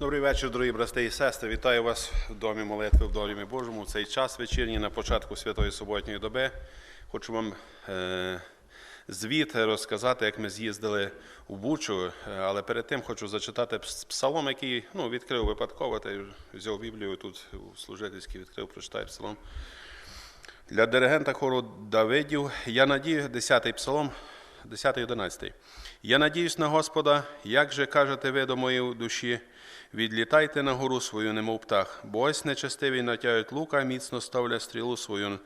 Добрий вечір, дорогі брати і сестри. Вітаю вас в домі молитви в домі Божому. Цей час вечірній на початку святої суботньої доби. Хочу вам е, звіт розказати, як ми з'їздили в Бучу. Е, Але перед тим хочу зачитати псалом, який ну, відкрив випадково, та взяв Біблію тут у служительській відкрив, прочитаю псалом. Для диригента хору Давидів я надію, 10-й псалом, 10-й, 11-й. Я надіюсь на Господа, як же кажете ви до моєї душі, відлітайте на гору свою, немов птах, бо ось нечестиві натяють лука, міцно ставлять стрілу свою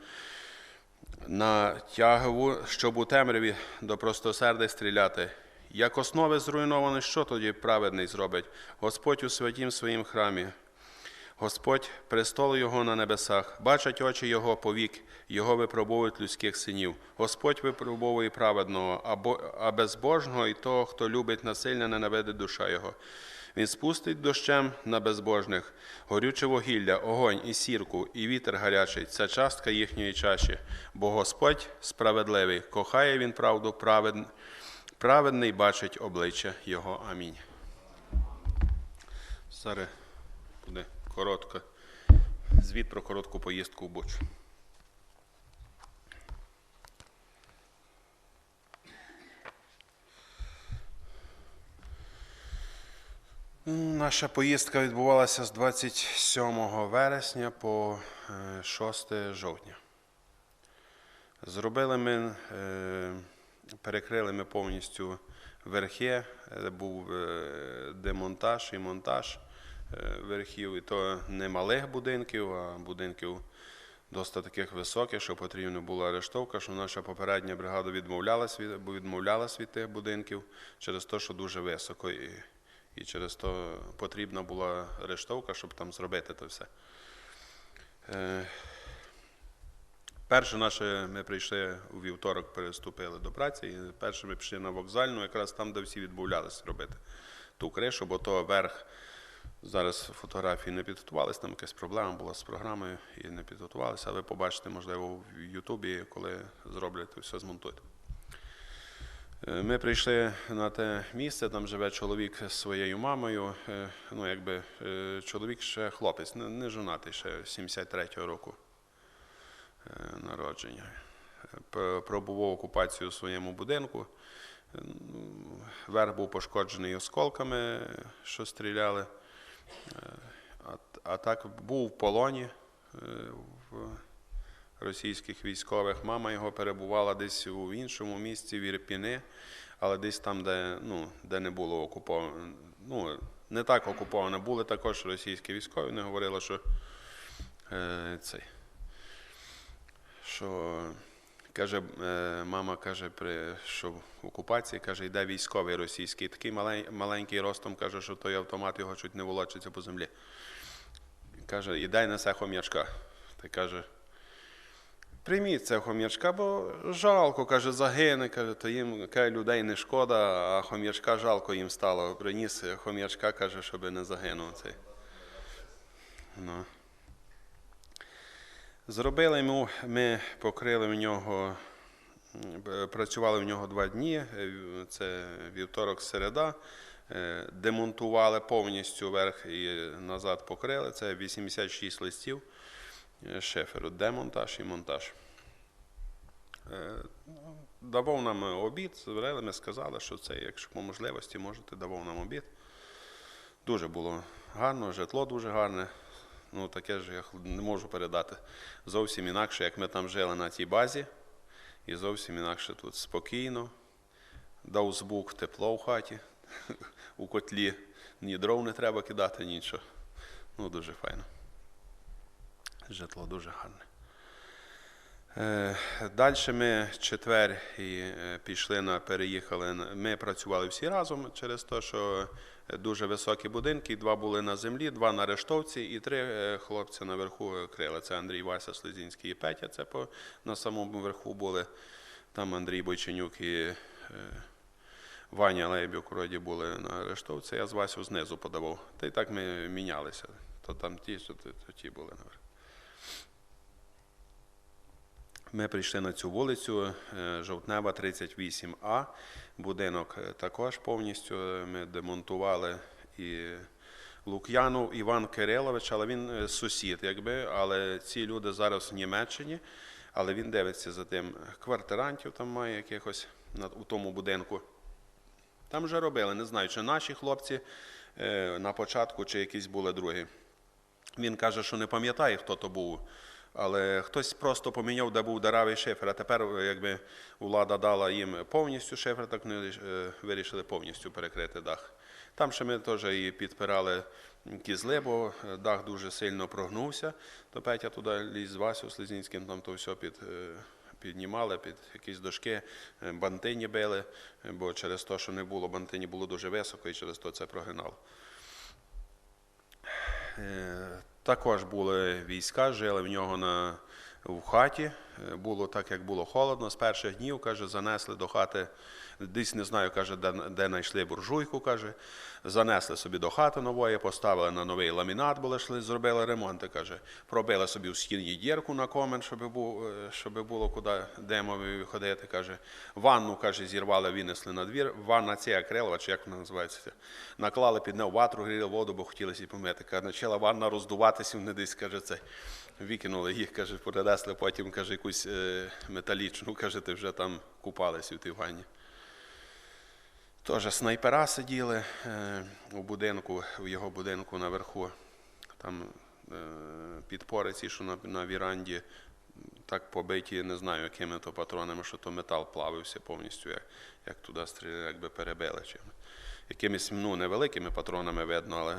на тягову, щоб у темряві до простосердих стріляти. Як основи зруйновані, що тоді праведний зробить? Господь у святім своїм храмі. Господь престол Його на небесах, бачать очі Його повік, Його випробовують людських синів. Господь випробовує праведного, а бо- а безбожного і того, хто любить насильно, ненавидить душа Його. Він спустить дощем на безбожних, горюче вугілля, огонь і сірку, і вітер гарячий це частка їхньої чаші. Бо Господь справедливий, кохає він правду, праведний, праведний бачить обличчя Його. Амінь. Зараз буде коротка звіт про коротку поїздку в Бучу. Наша поїздка відбувалася з 27 вересня по е, 6 жовтня. Зробили ми, е, перекрили ми повністю верхи, Е, був е, демонтаж і монтаж е, верхів, і то не малих будинків, а будинків досить таких високих, що потрібна була арештовка, що наша попередня бригада відмовлялась від, відмовлялась від тих будинків через те, що дуже високо. І через то потрібна була арештовка, щоб там зробити це все. Е, Перше наше ми прийшли у вівторок, переступили до праці, і перше ми пішли на вокзальну, якраз там, де всі відмовлялися робити ту кришу, бо то верх. Зараз фотографії не підготувалися, там якась проблема була з програмою і не підготувалися, але ви побачите, можливо, в Ютубі, коли зроблять, все змонтують. Е, Ми прийшли на те місце, там живе чоловік з своєю мамою. Е, Ну, якби е, чоловік ще хлопець, не, жонатий, ще 73-го року народження. Пробував окупацію у своєму будинку. Ну, Верх був пошкоджений осколками, що стріляли. А, так був в полоні російських військових. Мама його перебувала десь у іншому місці, в Ірпіни, але десь там, де, ну, де не було окуповано. Ну, не так окуповано, були також російські військові. Вони говорили, що е, цей, що каже, е, мама каже, при, що в окупації каже, йде військовий російський, такий малень, маленький ростом, каже, що той автомат його чуть не волочиться по землі. Каже, і дай несе хом'ячка. Та каже, прийміть це хом'ячка, бо жалко, каже, загине, каже, то їм каже, людей не шкода, а хом'ячка жалко їм стало. Приніс хом'ячка, каже, щоб не загинув цей. Ну. Зробили йому, ми покрили в нього, працювали в нього два дні, це вівторок, середа. Е, Демонтували повністю верх і назад покрили. Це 86 листів шиферу, демонтаж і монтаж. Е, Давав нам обід, зварили, ми сказали, що це, якщо по можливості можете, давав нам обід. Дуже було гарно, житло дуже гарне. Ну, таке ж я не можу передати. Зовсім інакше, як ми там жили на цій базі, і зовсім інакше тут спокійно. Дав звук, тепло в хаті, у котлі. Ні дров не треба кидати, нічого. Ну, дуже файно. Житло дуже гарне. Далі ми четвер і е, пішли на переїхали. Ми працювали всі разом через те, що дуже високі будинки. Два були на землі, два на рештовці і три е, хлопці наверху крили. Це Андрій Вася Слезінський і Петя. Це по, на самому верху були. Там Андрій Бойченюк і е, Ваня Лейбюк вроді були на рештовці. Я з Васю знизу подавав. Та й так ми мінялися. То там ті, то, ті були наверху. Ми прийшли на цю вулицю е, Жовтнева, 38А. Будинок е, також повністю ми демонтували і Лук'янов Іван Кирилович, але він е, сусід, якби, але ці люди зараз в Німеччині, але він дивиться за тим квартирантів, там має якихось у тому будинку. Там вже робили, не знаю, чи наші хлопці на початку, чи якісь були другі. Він каже, що не пам'ятає, хто то був. Але хтось просто поміняв, де був деравий шифер, а тепер, якби влада дала їм повністю шифер, так вони е, вирішили повністю перекрити дах. Там ще ми теж і підпирали кізли, бо е, дах дуже сильно прогнувся. То Петя туди ліз з Васю Слизінським, там то все під, е, піднімали, під якісь дошки, бантині били, бо через те, що не було, бантині було дуже високо і через то це прогинало. Е, Також були війська, жили в нього на, в хаті. Е, Було так, як було холодно. З перших днів, каже, занесли до хати, десь не знаю, каже, де, де знайшли буржуйку, каже, занесли собі до хати нової, поставили на новий ламінат, бо йшли, зробили ремонти, каже, пробили собі в стіні дірку на комен, щоб, був, е, щоб було куди демові ходити, каже. Ванну, каже, зірвали, винесли на двір. Ванна ця крилова, чи як вона називається, наклали під неї ватру, гріли воду, бо хотілося помити. Каже, почала ванна роздуватися, вони десь, каже, це. Викинули їх, каже, перенесли потім, каже, якусь е, металічну, каже, ти вже там купалися в тій ванні. Теж снайпера сиділи е, у будинку, в його будинку наверху. Там е, підпори ці, що на, на віранді, так побиті, не знаю, якими то патронами, що то метал плавився повністю, як, як туди стріляли, якби перебили чим. Якимись ну, невеликими патронами видно, але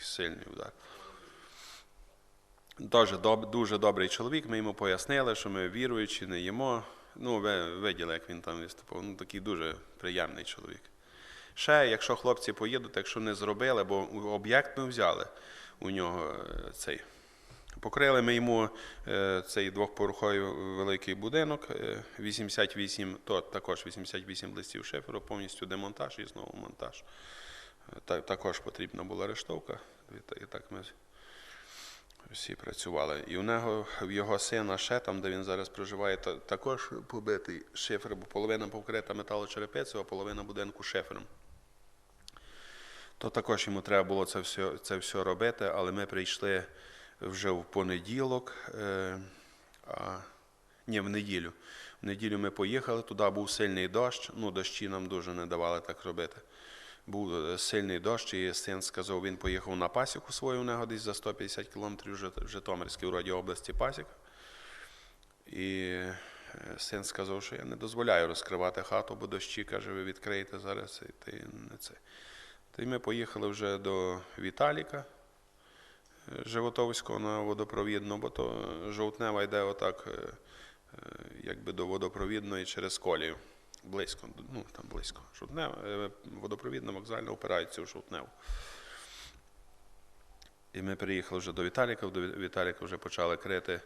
сильний удар. Дуже, доб, дуже добрий чоловік. Ми йому пояснили, що ми віруючі, не їмо. Ну, ви виділи, як він там виступав. Ну, такий дуже приємний чоловік. Ще, якщо хлопці поїдуть, якщо не зробили, бо об'єкт ми взяли у нього е, цей. Покрили ми йому е, цей двохпоруховий великий будинок, е, 88, то також 88 листів шиферу, повністю демонтаж і знову монтаж. Е, Також потрібна була рештовка. І так ми всі працювали. І у нього, в його сина ще там, де він зараз проживає, та- також побитий шифер, бо половина покрита металочерепицею, а половина будинку шифером. То також йому треба було це все, це все робити, але ми прийшли вже в понеділок, е, а, ні, в неділю. В неділю ми поїхали, туди був сильний дощ, ну дощі нам дуже не давали так робити. Був е, сильний дощ, і син сказав, він поїхав на пасіку свою, у нього за 150 кілометрів в Жит- в Житомирській вроді області пасіка. І е, син сказав, що я не дозволяю розкривати хату, бо дощі, каже, ви відкриєте зараз. І ти не це. Та й ми поїхали вже до Віталіка е, Животовського на водопровідну, бо то жовтнева йде отак, якби до водопровідної через колію. Близько, ну там близько. Жовтнева, е, водопровідна вокзальна опирається в жовтневу. І ми приїхали вже до Віталіка, до Віталіка вже почали крити.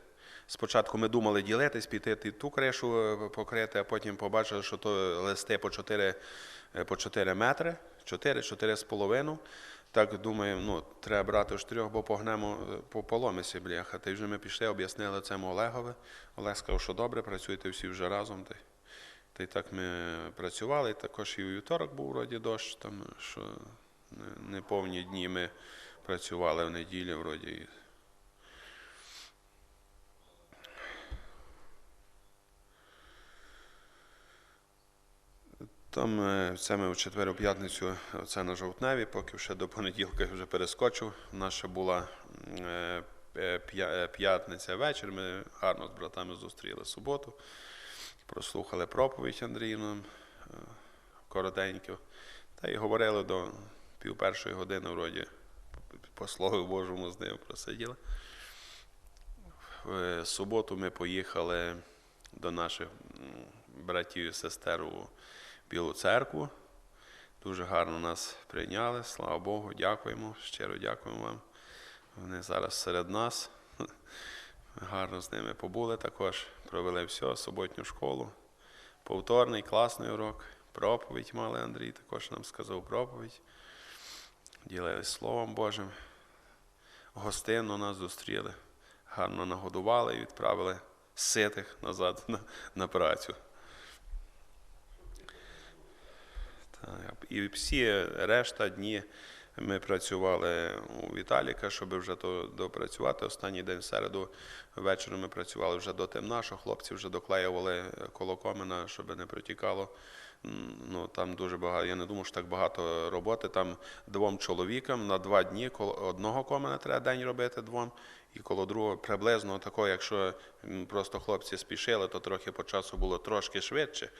Спочатку ми думали ділитись, піти ту кришу е, покрити, а потім побачили, що то листи по 4, е, по 4 метри, 4, 4 з половиною. Так думаємо, ну, треба брати в чотирьох, бо погнемо по поломисі, бляха. Та й вже ми пішли, об'яснили цьому Олегові. Олег сказав, що добре, працюєте всі вже разом. Й, та й так ми працювали. Також і у вівторок був вроді дощ, там, що не- повні дні ми працювали в неділю, вроді. Там е, це ми в четвер п'ятницю, це на жовтневі, поки ще до понеділка вже перескочив. У ще була е, е, п'ятниця вечір. Ми гарно з братами зустріли суботу, прослухали проповідь Андріївну е, коротеньку. Та й говорили до пів першої години, вроді, по Слову Божому з ним просиділи. В е, суботу ми поїхали до наших братів і сестер у Білу церкву. Дуже гарно нас прийняли. Слава Богу, дякуємо. Щиро дякуємо вам. Вони зараз серед нас. Гарно з ними побули також. Провели все, суботню школу. Повторний класний урок. Проповідь мали Андрій, також нам сказав проповідь. Ділились Словом Божим. Гостинно нас зустріли. Гарно нагодували і відправили ситих назад на, на працю. Так, І всі решта дні Ми працювали у Віталіка, щоб вже то допрацювати. Останній день в середу ввечері ми працювали вже до темна, що хлопці вже доклеювали коло комина, щоб не протікало. Ну, там дуже багато, я не думаю, що так багато роботи. Там двом чоловікам на два дні одного комина треба день робити двом, і коло другого приблизно такого, якщо просто хлопці спішили, то трохи по часу було трошки швидше.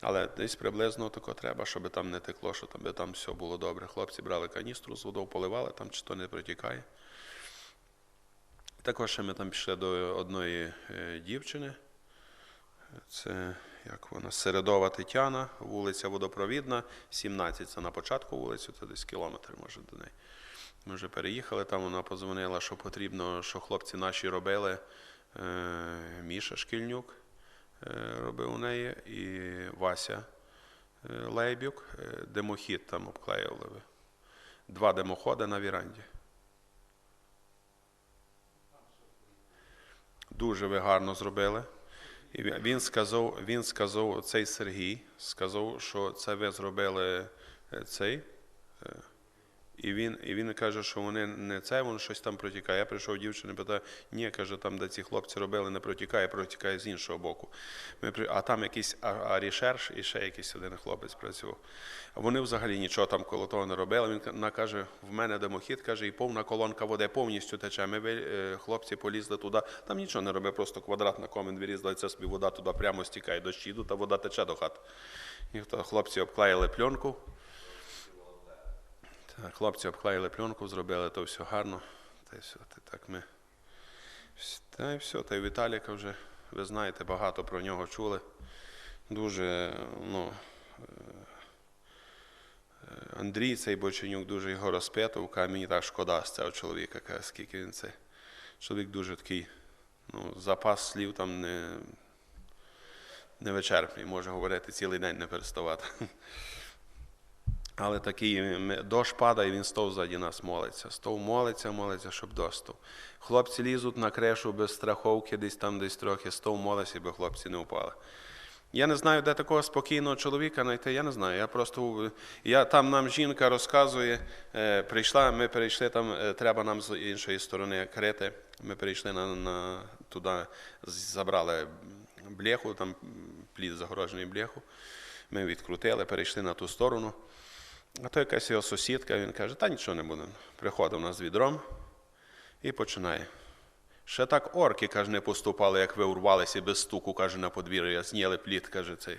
Але десь приблизно тако треба, щоб там не текло, щоб там, там все було добре. Хлопці брали каністру з водою, поливали, там чи то не протікає. Також ще ми там пішли до одної е, дівчини. Це як вона, Середова Тетяна, вулиця Водопровідна, 17. Це на початку вулиці, це десь кілометр, може, до неї. Ми вже переїхали, там вона подзвонила, що потрібно, що хлопці наші робили. Е, Міша Шкільнюк е, робив у неї, і Вася е, Лейбюк, димохід там обклеювали. Два димоходи на віранді. Дуже ви гарно зробили. І він- сказав, він сказав, цей Сергій сказав, що це ви зробили цей. І він, і він каже, що вони не це, воно щось там протікає. Я прийшов дівчина, питаю, ні, каже, там, де ці хлопці робили, не протікає, протікає з іншого боку. Ми, а там якийсь арішерш і ще якийсь один хлопець працював. А вони взагалі нічого там коло того не робили. Він вона каже, в мене димохід, каже, і повна колонка води повністю тече. Ми е, хлопці полізли туди. Там нічого не робив, просто квадрат на комін вирізали, це собі вода туди прямо стікає, дощі йдуть, а вода тече до хати. І то хлопці обклеїли пленку. Хлопці обклеїли пленку, зробили то все гарно. Та й все, та так ми. Та й все, та й Віталіка вже, ви знаєте, багато про нього чули. Дуже, ну. е, Андрій цей Боченюк дуже його розпитував, каже, мені так шкода з цього чоловіка, каже, скільки він цей. Чоловік дуже такий, ну, запас слів там не, невичерпний, може говорити цілий день не переставати. Але такий дощ падає, він стов ззаді нас молиться. Стов молиться, молиться, щоб достав. Хлопці лізуть на кришу без страховки, десь там, десь трохи, стов молиться, бо хлопці не впали. Я не знаю, де такого спокійного чоловіка знайти, я не знаю. Я просто я, там нам жінка розказує, е, прийшла, ми перейшли там, е, треба нам з іншої сторони крити. Ми перейшли на, на туди, забрали бляху, там плід загорожений бляху. Ми відкрутили, перейшли на ту сторону. А то якась його сусідка, він каже, та нічого не буде. Приходив нас з відром і починає. Ще так орки, каже, не поступали, як ви урвалися без стуку, каже, на подвір'я, зняли плід, каже, цей.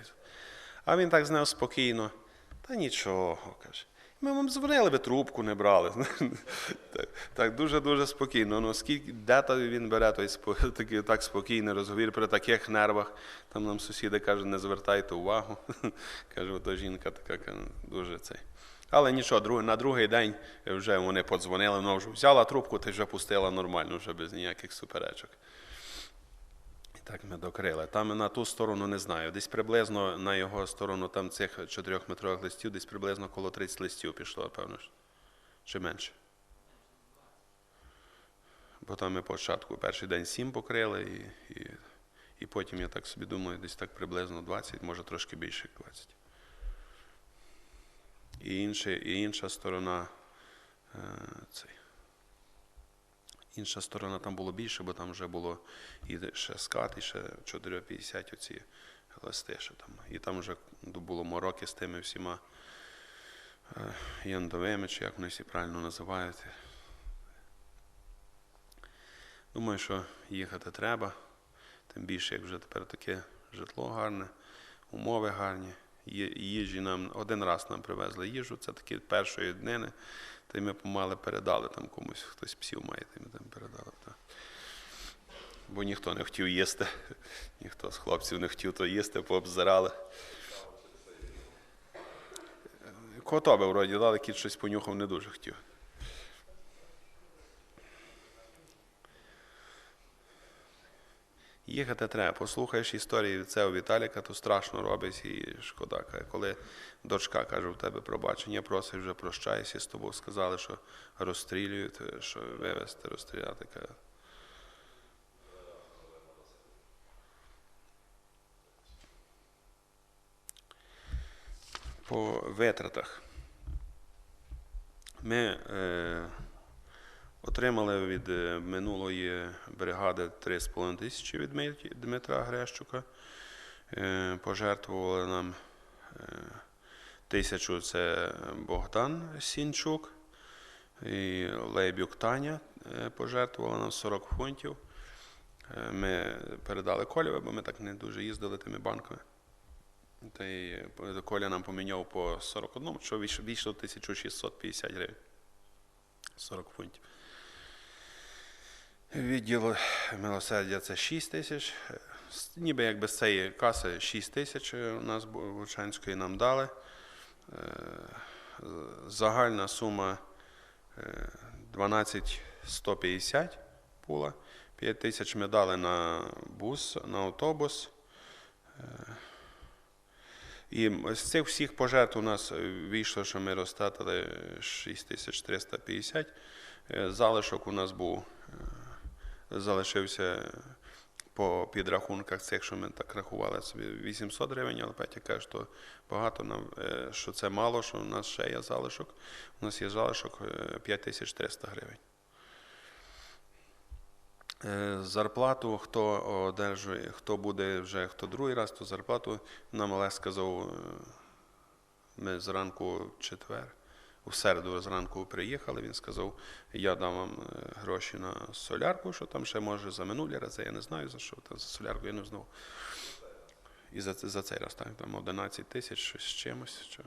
А він так з ним спокійно. Та нічого, каже. Ми вам дзвонили, ви трубку не брали. так, дуже-дуже спокійно. Ну, скільки, де то він бере той такий, так спокійний розговір при таких нервах. Там нам сусіди каже, не звертайте увагу. каже, ото жінка така дуже цей. Але нічого, на другий день вже вони подзвонили, вона вже взяла трубку та вже пустила нормально, вже без ніяких суперечок. І так ми докрили. Там на ту сторону не знаю. Десь приблизно на його сторону там цих 4-метрових листів, десь приблизно коло 30 листів пішло, певно. Чи менше. Бо там ми початку перший день 7 покрили, і, і, і потім, я так собі думаю, десь так приблизно 20, може трошки більше як 20. І, інше, і інша сторона, е, цей. Інша сторона там було більше, бо там вже було і ще скат, і ще 450 оці листи. Ще там. І там вже було мороки з тими всіма е, яндовими, чи як вони всі правильно називають. Думаю, що їхати треба. Тим більше, як вже тепер таке житло гарне, умови гарні. Їжі нам один раз нам привезли їжу, це такі першої днини. Та й ми помали передали там комусь, хтось псів має, та ми там передали. Та. Бо ніхто не хотів їсти, ніхто з хлопців не хотів то їсти, пообзирали. Кото би вроді дали, кіт щось понюхав, не дуже хотів. Їхати треба. Послухаєш історії від цього Віталіка, то страшно робить і шкода. Коли дочка каже, в тебе пробачення, просить вже прощайся з тобою. Сказали, що розстрілюють, що вивезти, розстріляти. По витратах. Ми е, отримали від е, минулої бригади 3,5 тисячі від Дмитра Грещука. Е, пожертвували нам е, тисячу це Богдан Сінчук. І Лейбюк Таня пожертвувала нам 40 фунтів. Ми передали Колєве, бо ми так не дуже їздили тими банками. Та й Коля нам поміняв по 41, що вийшло 1650 гривень. 40 фунтів. Відділ милосердя це 6 тисяч. Е, Ніби як без цієї каси 6 тисяч е, у нас бу- Вовчанської нам дали. Е, Загальна сума е, 12 150 була. 5 тисяч ми дали на бус, на автобус. Е, І з цих всіх пожертв у нас е, вийшло, що ми розтратили 6350. Е, Залишок у нас був, е, залишився по підрахунках цих, що ми так рахували собі 800 гривень, але Петя каже, що багато нам, е, що це мало, що у нас ще є залишок. У нас є залишок е, 5300 гривень. Е, Зарплату, хто одержує, хто буде вже хто другий раз, то зарплату нам Олег сказав, е, ми зранку в четвер, у середу зранку приїхали. Він сказав, я дам вам е, гроші на солярку, що там ще може за минулі рази, я не знаю за що, там за солярку я не знав. І за, за цей раз так, там 11 тисяч, щось з чимось. Чи,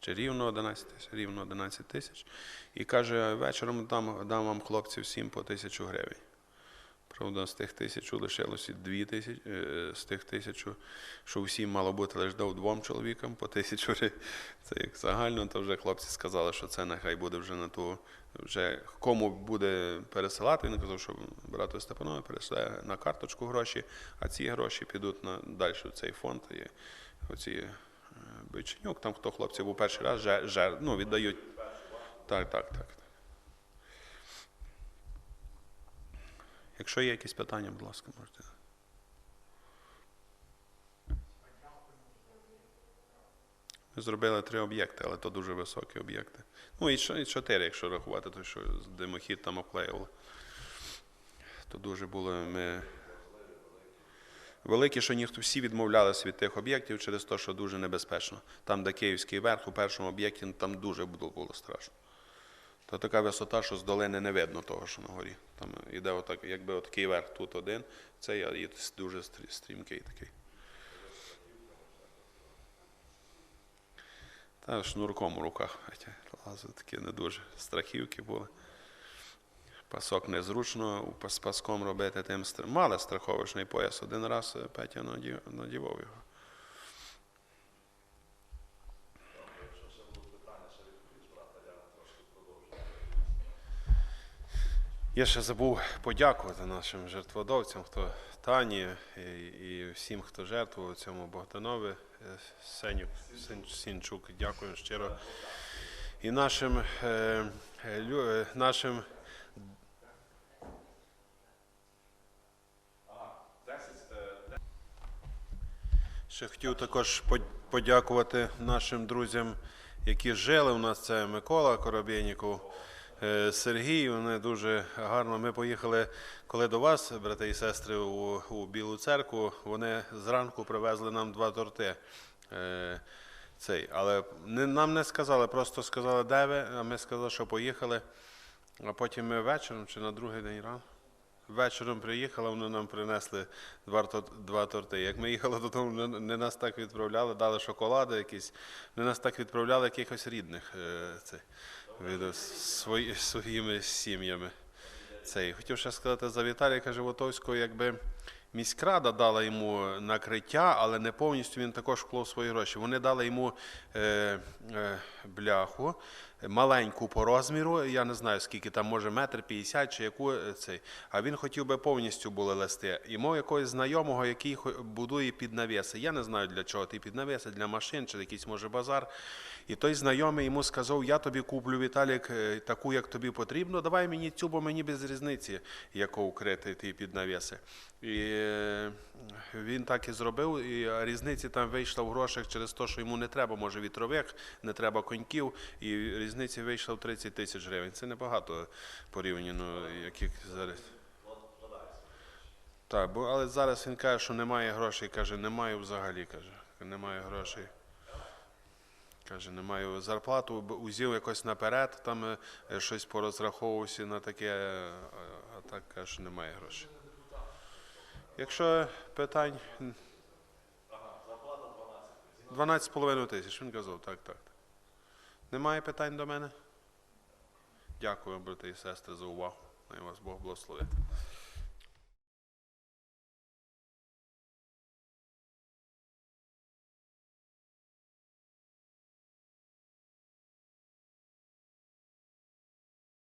чи рівно 11 тисяч, рівно 11 тисяч. І каже, вечором дам, дам вам хлопців всім по тисячу гривень. Правда, з тих тисячу лишилося дві тисячі, е, з тих тисячу, що всім мало бути лише дав двом чоловікам по тисячу. Це як загально, то вже хлопці сказали, що це нехай буде вже на ту, вже кому буде пересилати. Він казав, що брату Степанові перешле на карточку гроші, а ці гроші підуть на далі в цей фонд. І оці е, там хто хлопці був перший раз, жер, ну, віддають. Так, так, так. Якщо є якісь питання, будь ласка, можете. Ми зробили три об'єкти, але то дуже високі об'єкти. Ну і чотири, якщо рахувати, то що димохід там обклеювали. То дуже було ми. Великі, що ніхто всі відмовлялися від тих об'єктів через те, що дуже небезпечно. Там, де Київський верх, у першому об'єкті, там дуже було страшно. То така висота, що з долини не видно того, що на горі. Там іде отак, якби отакий верх тут один, це я дуже стрімкий такий. Та шнурком у руках лазив, такі не дуже страхівки були. Пасок незручно з паском робити, тим мали страховочний пояс. Один раз е, Петя надів- надівав його. Я ще забув подякувати нашим жертводавцям, хто Тані і, і всім, хто жертвував цьому Богданові, е, Сеню, Сінчук. Дякую щиро. І нашим, е, е, лю- е, нашим Ще хотів також под- подякувати нашим друзям, які жили у нас. Це Микола Коробєніков, е, Сергій. Вони дуже гарно. Ми поїхали, коли до вас, брати і сестри, у, у Білу церкву. Вони зранку привезли нам два торти. Е, Цей, але не, нам не сказали, просто сказали, де ви, а ми сказали, що поїхали. А потім ми вечором чи на другий день рано. Вечором приїхали, вони нам принесли два, два торти. Як ми їхали додому, не- нас так відправляли, дали шоколади якісь, не нас так відправляли якихось рідних е, це, від, свої, своїми сім'ями. Цей. Хотів ще сказати за Віталія Животовського, якби міськрада дала йому накриття, але не повністю він також вклав свої гроші. Вони дали йому е, е, бляху, маленьку по розміру, я не знаю, скільки там, може, метр п'ятдесят чи яку е, цей. А він хотів би повністю були листи. І мав якогось знайомого, який будує під навіси. Я не знаю для чого ти під навіси, для машин чи якийсь може базар. І той знайомий йому сказав: Я тобі куплю Віталік е, таку, як тобі потрібно. Давай мені цю, бо мені без різниці, яку укрити ти під навіси. І е, він так і зробив. І різниці там вийшла в грошах через те, що йому не треба, може, вітрових, не треба коньків, і різниця вийшла в 30 тисяч гривень. Це небагато порівняно, яких зараз. Так, бо але зараз він каже, що немає грошей. Каже, немає взагалі. каже, немає грошей. Каже, не маю зарплату, узяв якось наперед, там е, щось порозраховувався на таке, е, а так каже, що немає грошей. Якщо питань. 12,5 тисяч, він казав, так, так. Немає питань до мене? Дякую, брати і сестри, за увагу. Най вас Бог благословить.